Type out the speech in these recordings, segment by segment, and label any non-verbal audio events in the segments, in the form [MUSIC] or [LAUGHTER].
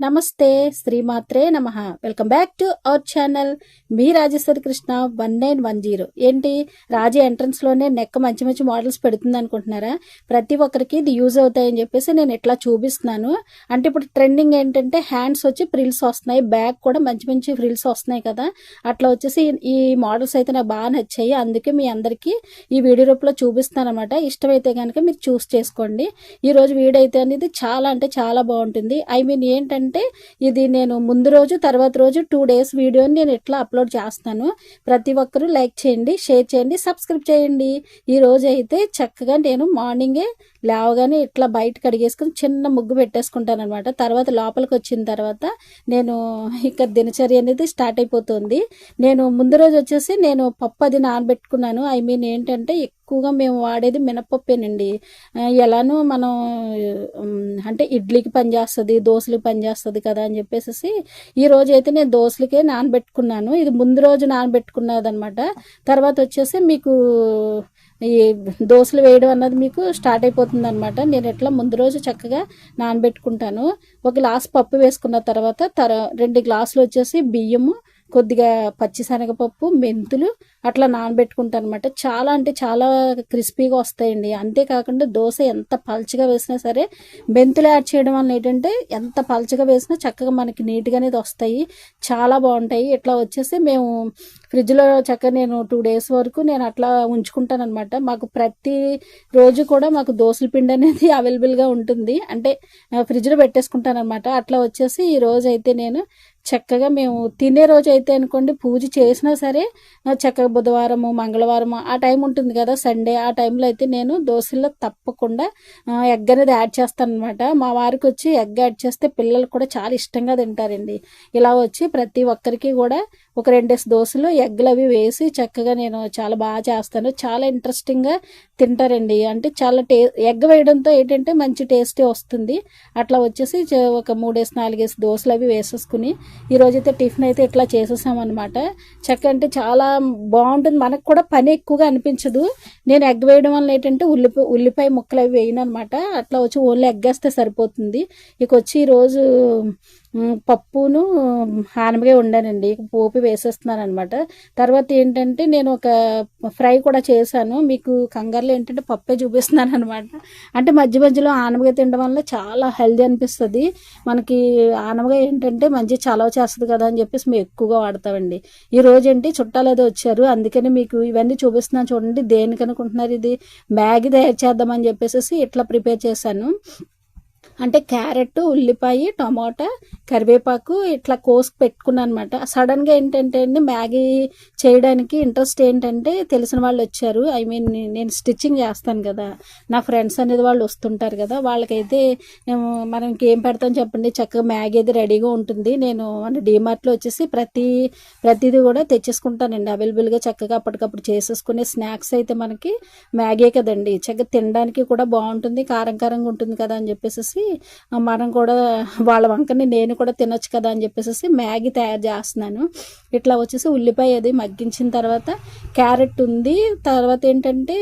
నమస్తే శ్రీమాత్రే నమ. Welcome back to our channel. Me Rajeshwari Krishna one nine one zero. ఏంటి? రాజీ ఎంట్రన్స్లోనే నెక్క నెక్ మంచి మంచి మోడల్స్ పెడుతుంది అనుకుంటున్నారా ప్రతి ఒక్కరికి ఇది యూజ్ అవుతాయని చెప్పేసి నేను ఇట్లా చూపిస్తున్నాను. అంటే ఇప్పుడు ట్రెండింగ్ ఏంటంటే హ్యాండ్స్ వచ్చి ఫ్రిల్స్ వస్తున్నాయి. బ్యాక్ కూడా మంచి మంచి ఫ్రిల్స్ వస్తున్నాయి కదా. అట్లా వచ్చేసి ఈ మోడల్స్ అయితే నాకు బాగా నచ్చాయి. అందుకే మీ అందరికీ ఈ వీడియో రూపంలో చూపిస్తాను అనమాట ఇష్టమైతే కనుక మీరు చూస్ చేసుకోండి. ఈరోజు వీడియో అయితే అనేది చాలా అంటే చాలా బాగుంటుంది. ఐ మీన్ ఏంటంటే ఇది నేను ముందు రోజు తర్వాత రోజు టూ డేస్ వీడియోని నేను ఎట్లా అప్లోడ్ చేస్తాను. ప్రతి ఒక్కరూ లైక్ చేయండి షేర్ చేయండి సబ్స్క్రైబ్ చేయండి. ఈ రోజు అయితే చక్కగా నేను మార్నింగే లేవగానే ఇట్లా బయట కడిగేసుకుని చిన్న ముగ్గు పెట్టేసుకుంటాను అనమాట తర్వాత లోపలికి వచ్చిన తర్వాత నేను ఇక దినచర్య అనేది స్టార్ట్ అయిపోతుంది. నేను ముందు రోజు వచ్చేసి నేను పప్పు అది నానబెట్టుకున్నాను. ఐ మీన్ ఏంటంటే ఎక్కువగా మేము వాడేది మినపప్పేనండి. ఎలానూ ఎలానో మనం అంటే ఇడ్లీకి పనిచేస్తుంది దోశలకి పనిచేస్తుంది కదా అని చెప్పేసి ఈ రోజు అయితే నేను దోశలకే నానబెట్టుకున్నాను. ఇది ముందు రోజు నానబెట్టుకున్నది అనమాట తర్వాత వచ్చేసి మీకు ఈ దోశలు వేయడం అన్నది మీకు స్టార్ట్ అయిపోతుంది అనమాట నేను ఎట్లా ముందు రోజు చక్కగా నానబెట్టుకుంటాను. ఒక గ్లాస్ పప్పు వేసుకున్న తర్వాత తర రెండు గ్లాసులు వచ్చేసి బియ్యము కొద్దిగా పచ్చిశనగపప్పు మెంతులు అట్లా నానబెట్టుకుంటాను అనమాట చాలా అంటే చాలా క్రిస్పీగా వస్తాయండి. అంతేకాకుండా దోశ ఎంత పల్చగా వేసినా సరే మెంతులు యాడ్ చేయడం వల్ల ఏంటంటే ఎంత పల్చగా వేసినా చక్కగా మనకి నీట్గా అనేది వస్తాయి. చాలా బాగుంటాయి. ఇట్లా వచ్చేసి మేము ఫ్రిడ్జ్లో చక్కగా నేను టూ డేస్ వరకు నేను అట్లా ఉంచుకుంటాను అనమాట మాకు ప్రతి రోజు కూడా మాకు దోశల పిండి అనేది [LAUGHS] అవైలబుల్గా ఉంటుంది. అంటే ఫ్రిడ్జ్లో పెట్టేసుకుంటాను అనమాట అట్లా వచ్చేసి ఈ రోజు అయితే నేను చక్కగా మేము తినే రోజు అయితే అనుకోండి పూజ చేసినా సరే చక్కగా బుధవారము మంగళవారము ఆ టైం ఉంటుంది కదా సండే ఆ టైంలో అయితే నేను దోశల్లో తప్పకుండా ఎగ్ అనేది యాడ్ చేస్తాను అనమాట మా వారికి వచ్చి ఎగ్ యాడ్ చేస్తే పిల్లలు కూడా చాలా ఇష్టంగా తింటారండి. ఇలా వచ్చి ప్రతి ఒక్కరికి కూడా ఒక రెండేసి దోశలు ఎగ్లు అవి వేసి చక్కగా నేను చాలా బాగా చేస్తాను. చాలా ఇంట్రెస్టింగ్గా తింటారండి. అంటే చాలా టే ఎగ్ వేయడంతో ఏంటంటే మంచి టేస్టీ వస్తుంది. అట్లా వచ్చేసి ఒక మూడేసి నాలుగేసి దోశలు అవి వేసేసుకుని ఈరోజైతే టిఫిన్ అయితే ఇట్లా చేసేసామన్నమాట. చక్క అంటే చాలా బాగుంటుంది. మనకు కూడా పని ఎక్కువగా అనిపించదు. నేను ఎగ్ వేయడం వల్ల ఏంటంటే ఉల్లిపాయ ఉల్లిపాయ ముక్కలు అవి వేయను అనమాట అట్లా వచ్చి ఓన్లీ ఎగ్గేస్తే సరిపోతుంది. ఇక వచ్చి ఈరోజు పప్పును హానమగా వండానండి. పోపు వేసేస్తున్నాను అనమాట తర్వాత ఏంటంటే నేను ఒక ఫ్రై కూడా చేశాను. మీకు కంగారులో ఏంటంటే పప్పే చూపిస్తున్నాను అనమాట అంటే మధ్య మధ్యలో ఆనపకాయ తినడం వల్ల చాలా హెల్దీ అనిపిస్తుంది. మనకి ఆనపకాయ ఏంటంటే మంచి చలవ చేస్తుంది కదా అని చెప్పేసి మేము ఎక్కువగా వాడతామండి. ఈ రోజు ఏంటి చుట్టాలు ఏదో వచ్చారు. అందుకని మీకు ఇవన్నీ చూపిస్తున్నాను చూడండి. దేనికనుకుంటున్నారు ఇది? మ్యాగీ తయారు చేద్దామని చెప్పేసి ఇట్లా ప్రిపేర్ చేశాను. అంటే క్యారెట్ ఉల్లిపాయ టమాటా కరివేపాకు ఇట్లా కోసి పెట్టుకున్నాను అనమాట సడన్గా ఏంటంటే అండి మ్యాగీ చేయడానికి ఇంట్రెస్ట్ ఏంటంటే తెలిసిన వాళ్ళు వచ్చారు. ఐ మీన్ నేను స్టిచ్చింగ్ చేస్తాను కదా. నా ఫ్రెండ్స్ అనేది వాళ్ళు వస్తుంటారు కదా. వాళ్ళకైతే మనం ఇంకేం పెడతాం చెప్పండి. చక్కగా మ్యాగీ అయితే రెడీగా ఉంటుంది. నేను మన డిమార్ట్లో వచ్చేసి ప్రతి ప్రతిదీ కూడా తెచ్చేసుకుంటానండి. అవైలబుల్గా చక్కగా అప్పటికప్పుడు చేసేసుకునే స్నాక్స్ అయితే మనకి మ్యాగీ కదండి. చక్కగా తినడానికి కూడా బాగుంటుంది. కారం కారంగా ఉంటుంది కదా అని చెప్పేసి మనం కూడా వాళ్ళ వంకని నేను కూడా తినొచ్చు కదా అని చెప్పేసి మ్యాగీ తయారు చేస్తున్నాను. ఇట్లా వచ్చేసి ఉల్లిపాయ అది మగ్గించిన తర్వాత క్యారెట్ ఉంది. తర్వాత ఏంటంటే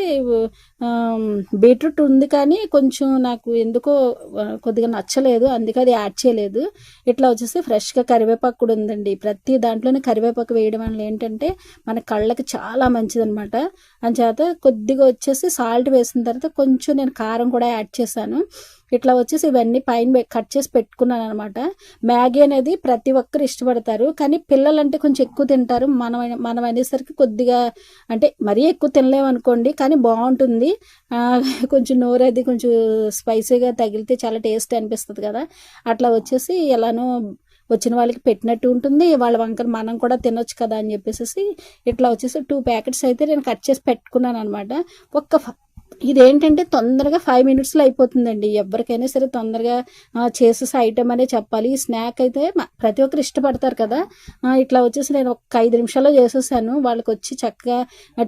బీట్రూట్ ఉంది కానీ కొంచెం నాకు ఎందుకో కొద్దిగా నచ్చలేదు. అందుకే అది యాడ్ చేయలేదు. ఇట్లా వచ్చేసి ఫ్రెష్గా కరివేపాకు కూడా ఉందండి. ప్రతి దాంట్లోనే కరివేపాకు వేయడం వల్ల ఏంటంటే మన కళ్ళకి చాలా మంచిదనమాట అంచేత కొద్దిగా వచ్చేసి సాల్ట్ వేసిన తర్వాత కొంచెం నేను కారం కూడా యాడ్ చేశాను. ఇట్లా వచ్చేసి ఇవన్నీ పైన కట్ చేసి పెట్టుకున్నాను అనమాట మ్యాగీ అనేది ప్రతి ఒక్కరు ఇష్టపడతారు. కానీ పిల్లలు అంటే కొంచెం ఎక్కువ తింటారు. మనం మనం అనేసరికి కొద్దిగా అంటే మరీ ఎక్కువ తినలేము అనుకోండి కానీ బాగుంటుంది. ఆ, కొంచెం నోరది కొంచెం స్పైసీగా తగిలితే చాలా టేస్ట్ అనిపిస్తుంది కదా. అట్లా వచ్చేసి ఎలానో వచ్చిన వాళ్ళకి పెట్టినట్టు ఉంటుంది. వాళ్ళ వంకర మనం కూడా తినొచ్చు కదా అని చెప్పేసి ఇట్లా వచ్చేసి టూ ప్యాకెట్స్ అయితే నేను కట్ చేసి పెట్టుకున్నాను అనమాట ఒక్క ఇదేంటంటే తొందరగా ఫైవ్ మినిట్స్లో అయిపోతుందండి. ఎవరికైనా సరే తొందరగా చేసేసి ఐటమ్ అనే చెప్పాలి. ఈ స్నాక్ అయితే ప్రతి ఒక్కరు ఇష్టపడతారు కదా. ఇట్లా వచ్చేసి నేను ఒక ఐదు నిమిషాల్లో చేసేసాను. వాళ్ళకి వచ్చి చక్కగా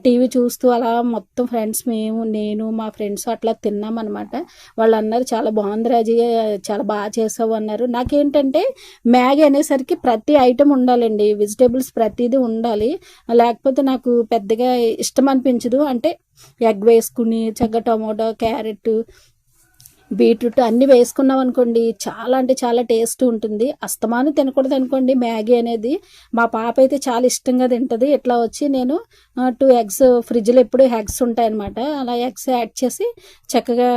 టీవీ చూస్తూ అలా మొత్తం ఫ్రెండ్స్ మేము నేను మా ఫ్రెండ్స్ అట్లా తిన్నామన్నమాట. వాళ్ళు అన్నారు చాలా బాగుంది రాజీ చాలా బాగా చేసావు అన్నారు. నాకేంటంటే మ్యాగీ అనేసరికి ప్రతి ఐటమ్ ఉండాలండి. వెజిటేబుల్స్ ప్రతిదీ ఉండాలి. లేకపోతే నాకు పెద్దగా ఇష్టం అనిపించదు. అంటే ఎగ్ వేసుకుని చక్క టమోటో క్యారెట్ బీట్రూట్ అన్ని వేసుకున్నాం అనుకోండి చాలా అంటే చాలా టేస్ట్ ఉంటుంది. అస్తమానం తినకూడదు అనుకోండి మ్యాగీ అనేది. మా పాప అయితే చాలా ఇష్టంగా తింటుంది. ఇట్లా వచ్చి నేను టూ ఎగ్స్ ఫ్రిడ్జ్లో ఎప్పుడు ఎగ్స్ ఉంటాయన్నమాట. అలా ఎగ్స్ యాడ్ చేసి చక్కగా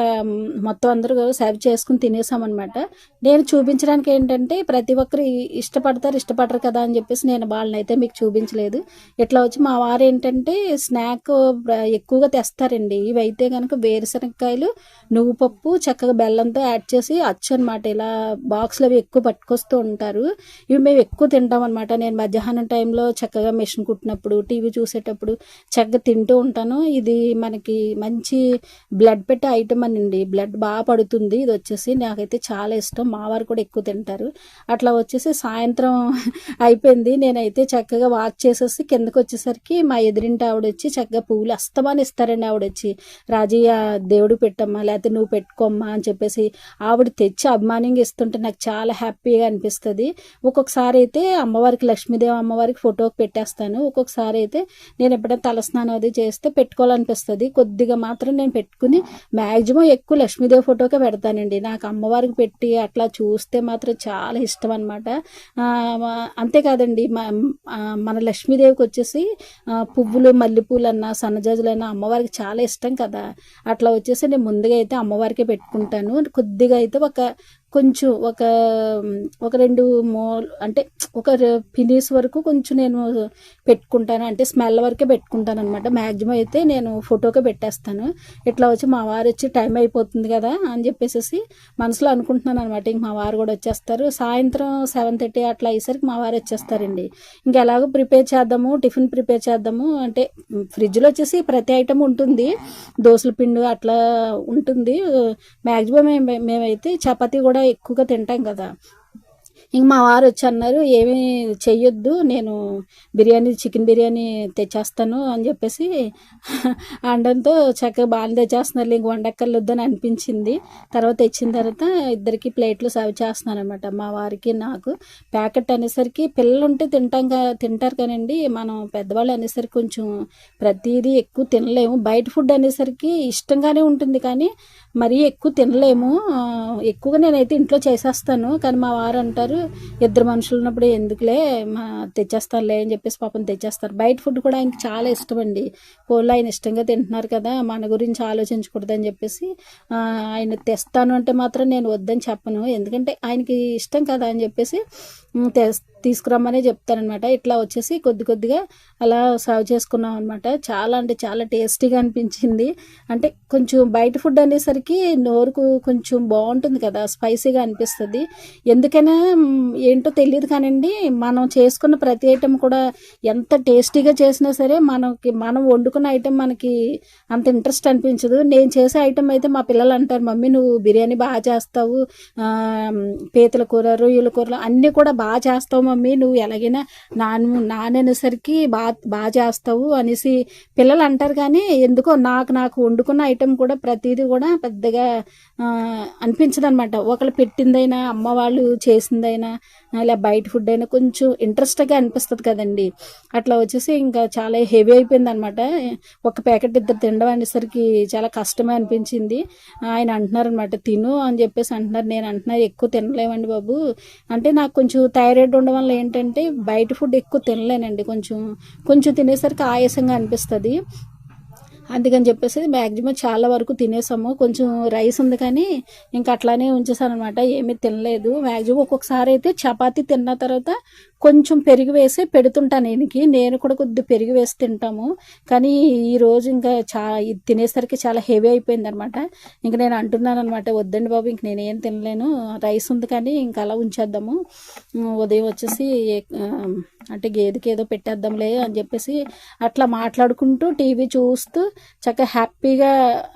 మొత్తం అందరూ సర్వ్ చేసుకుని తినేసామన్నమాట. నేను చూపించడానికి ఏంటంటే ప్రతి ఒక్కరు ఇష్టపడతారు ఇష్టపడరు కదా అని చెప్పేసి నేను వాళ్ళని అయితే మీకు చూపించలేదు. ఇట్లా వచ్చి మా వారు ఏంటంటే స్నాక్ ఎక్కువగా తెస్తారండి. ఇవి అయితే కనుక వేరుశనగకాయలు నువ్వు పప్పు చక్క చక్కగా బెల్లంతో యాడ్ చేసి అచ్చు అనమాట ఇలా బాక్స్లు అవి ఎక్కువ పట్టుకొస్తూ ఉంటారు. ఇవి మేము ఎక్కువ తింటాం అనమాట నేను మధ్యాహ్నం టైంలో చక్కగా మిషన్ కుట్టినప్పుడు టీవీ చూసేటప్పుడు చక్కగా తింటూ ఉంటాను. ఇది మనకి మంచి బ్లడ్ పెట్టే ఐటమ్ అనండి. బ్లడ్ బాగా పడుతుంది. ఇది వచ్చేసి నాకైతే చాలా ఇష్టం. మా వారు కూడా ఎక్కువ తింటారు. అట్లా వచ్చేసి సాయంత్రం [LAUGHS] అయిపోయింది. నేనైతే చక్కగా వాక్ చేసేసి కిందకు వచ్చేసరికి మా ఎదురింటి ఆవిడ వచ్చి చక్కగా పువ్వులు అస్తమాన్ని ఇస్తారండి ఆవిడ వచ్చి రాజయ్య దేవుడు పెట్టమ్మా లేకపోతే నువ్వు పెట్టుకోమ్మా అని చెప్పేసి ఆవిడ తెచ్చి అభిమానంగా ఇస్తుంటే నాకు చాలా హ్యాపీగా అనిపిస్తుంది. ఒక్కొక్కసారి అయితే అమ్మవారికి లక్ష్మీదేవి అమ్మవారికి ఫోటోకి పెట్టేస్తాను. ఒక్కొక్కసారి అయితే నేను ఎప్పుడైనా తలస్నానం అది చేస్తే పెట్టుకోవాలనిపిస్తుంది. కొద్దిగా మాత్రం నేను పెట్టుకుని మ్యాక్సిమం ఎక్కువ లక్ష్మీదేవి ఫోటోకే పెడతానండి. నాకు అమ్మవారికి పెట్టి అట్లా చూస్తే మాత్రం చాలా ఇష్టం అనమాట అంతేకాదండి మ- మన లక్ష్మీదేవికి వచ్చేసి పువ్వులు మల్లెపూలు అన్న సన్నజాజులన్నా అమ్మవారికి చాలా ఇష్టం కదా. అట్లా వచ్చేసి నేను ముందుగా అయితే అమ్మవారికే పెట్టుకుంటాను. వేసుకుంటాను కొద్దిగా అయితే ఒక కొంచెం ఒక ఒక రెండు మో అంటే ఒక ఫినిష్ వరకు కొంచెం నేను పెట్టుకుంటాను. అంటే స్మెల్ వరకే పెట్టుకుంటాను అనమాట మ్యాక్సిమం అయితే నేను ఫోటోకే పెట్టేస్తాను. ఇట్లా వచ్చి మా వారు వచ్చి టైం అయిపోతుంది కదా అని చెప్పేసి మనసులో అనుకుంటున్నాను అనమాట ఇంక మా వారు కూడా వచ్చేస్తారు. సాయంత్రం సెవెన్ థర్టీ అట్లా అయ్యేసరికి మా వారు వచ్చేస్తారండి. ఇంకా ఎలాగో ప్రిపేర్ చేద్దాము టిఫిన్ ప్రిపేర్ చేద్దాము. అంటే ఫ్రిడ్జ్లో వచ్చేసి ప్రతి ఐటమ్ ఉంటుంది. దోసల పిండి అట్లా ఉంటుంది. మ్యాక్సిమం మేమైతే చపాతీ కూడా ఎక్కువగా తింటాం కదా. ఇంక మా వారు వచ్చి అన్నారు ఏమీ చెయ్యొద్దు నేను బిర్యానీ చికెన్ బిర్యానీ తెచ్చేస్తాను అని చెప్పేసి [LAUGHS] అండంతో చక్కగా బాగా తెచ్చేస్తున్నారు. ఇంక వండక్కర్లొద్దు అని అనిపించింది. తర్వాత తెచ్చిన తర్వాత ఇద్దరికి ప్లేట్లు సర్వ్ చేస్తున్నాను అనమాట మా వారికి నాకు. ప్యాకెట్ అనేసరికి పిల్లలు ఉంటే తింటాం కా తింటారు కానండి. మనం పెద్దవాళ్ళు అనేసరికి కొంచెం ప్రతిదీ ఎక్కువ తినలేము. బయట ఫుడ్ అనేసరికి ఇష్టంగానే ఉంటుంది కానీ మరీ ఎక్కువ తినలేము. ఎక్కువగా నేనైతే ఇంట్లో చేసేస్తాను. కానీ మా వారు అంటారు ఇద్దరు మనుషులు ఉన్నప్పుడు ఎందుకులే మా తెచ్చేస్తానులే అని చెప్పేసి పాపం తెచ్చేస్తారు. బయట ఫుడ్ కూడా ఆయనకి చాలా ఇష్టం అండి పోళ్ళు ఆయన ఇష్టంగా తింటున్నారు కదా మన గురించి ఆలోచించకూడదని చెప్పేసి ఆయన తెస్తాను అంటే మాత్రం నేను వద్దని చెప్పను. ఎందుకంటే ఆయనకి ఇష్టం కదా అని చెప్పేసి తె తీసుకురమ్మనే చెప్తానమాట ఇట్లా వచ్చేసి కొద్ది కొద్దిగా అలా సర్వ్ చేసుకున్నాం అనమాట చాలా అంటే చాలా టేస్టీగా అనిపించింది. అంటే కొంచెం బయట ఫుడ్ అనేసరికి నోరుకు కొంచెం బాగుంటుంది కదా స్పైసీగా అనిపిస్తుంది. ఎందుకైనా ఏంటో తెలియదు కానండి. మనం చేసుకున్న ప్రతి ఐటెం కూడా ఎంత టేస్టీగా చేసినా సరే మనకి మనం వండుకున్న ఐటెం మనకి అంత ఇంట్రెస్ట్ అనిపించదు. నేను చేసే ఐటెం అయితే మా పిల్లలు అంటారు మమ్మీ నువ్వు బిర్యానీ బాగా చేస్తావు. పీతల కూర రొయ్యల కూరలు అన్నీ కూడా బాగా చేస్తావు మమ్మీ. నువ్వు ఎలాగైనా నాన్ నాననేసరికి బాగా బాగా చేస్తావు అనేసి పిల్లలు అంటారు కానీ ఎందుకో నాకు నాకు వండుకున్న ఐటెం కూడా ప్రతిదీ కూడా పెద్దగా అనిపించదనమాట. ఒకళ్ళు పెట్టిందైనా అమ్మ వాళ్ళు చేసిందైనా ఇలా బయట ఫుడ్ అయినా కొంచెం ఇంట్రెస్ట్గా అనిపిస్తుంది కదండి. అట్లా వచ్చేసి ఇంకా చాలా హెవీ అయిపోయింది అనమాట ఒక ప్యాకెట్ ఇద్దరు తినడం అనేసరికి చాలా కష్టమే అనిపించింది. ఆయన అంటున్నారనమాట తిను అని చెప్పేసి అంటున్నారు. నేను అంటున్నా ఎక్కువ తినలేమండి బాబు. అంటే నాకు కొంచెం థైరాయిడ్ ఉండడం వల్ల ఏంటంటే బయట ఫుడ్ ఎక్కువ తినలేనండి. కొంచెం కొంచెం తినేసరికి ఆయాసంగా అనిపిస్తుంది. అందుకని చెప్పేసి మ్యాక్సిమం చాలా వరకు తినేసాము. కొంచెం రైస్ ఉంది కానీ ఇంకా అట్లానే ఉంచేసాను అనమాట ఏమీ తినలేదు. మ్యాక్సిమం ఒక్కొక్కసారి అయితే చపాతీ తిన్న తర్వాత కొంచెం పెరుగు వేసి పెడుతుంటాను ఈయనకి నేను కూడా కొద్ది పెరుగు వేసి తింటాము. కానీ ఈ రోజు ఇంకా చా ఇది తినేసరికి చాలా హెవీ అయిపోయింది అనమాట ఇంక నేను అంటున్నాను అనమాట వద్దండి బాబు ఇంక నేనేం తినలేను. రైస్ ఉంది కానీ ఇంకా అలా ఉంచేద్దాము. ఉదయం వచ్చేసి అంటే గేదెకి ఏదో పెట్టేద్దాంలే అని చెప్పేసి అట్లా మాట్లాడుకుంటూ టీవీ చూస్తూ చక్కగా హ్యాపీగా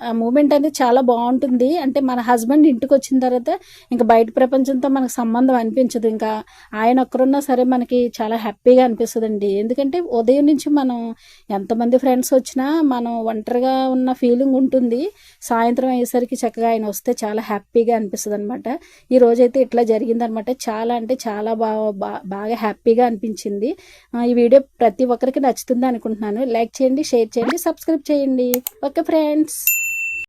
ఆ మూమెంట్ అనేది చాలా బాగుంటుంది. అంటే మన హస్బెండ్ ఇంటికి వచ్చిన తర్వాత ఇంకా బయట ప్రపంచంతో మనకు సంబంధం అనిపించదు. ఇంకా ఆయన ఒక్కరున్నా సరే మనకి చాలా హ్యాపీగా అనిపిస్తుందండి. ఎందుకంటే ఉదయం నుంచి మనం ఎంతమంది ఫ్రెండ్స్ వచ్చినా మనం ఒంటరిగా ఉన్న ఫీలింగ్ ఉంటుంది. సాయంత్రం అయ్యేసరికి చక్కగా ఆయన వస్తే చాలా హ్యాపీగా అనిపిస్తుంది అనమాట ఈ రోజైతే ఇట్లా జరిగిందనమాట చాలా అంటే చాలా బాగా బాగా హ్యాపీగా అనిపించింది. ఈ వీడియో ప్రతి ఒక్కరికి నచ్చుతుంది అనుకుంటున్నాను. లైక్ చేయండి షేర్ చేయండి సబ్స్క్రైబ్ చేయండి. చేయండి. Okay friends.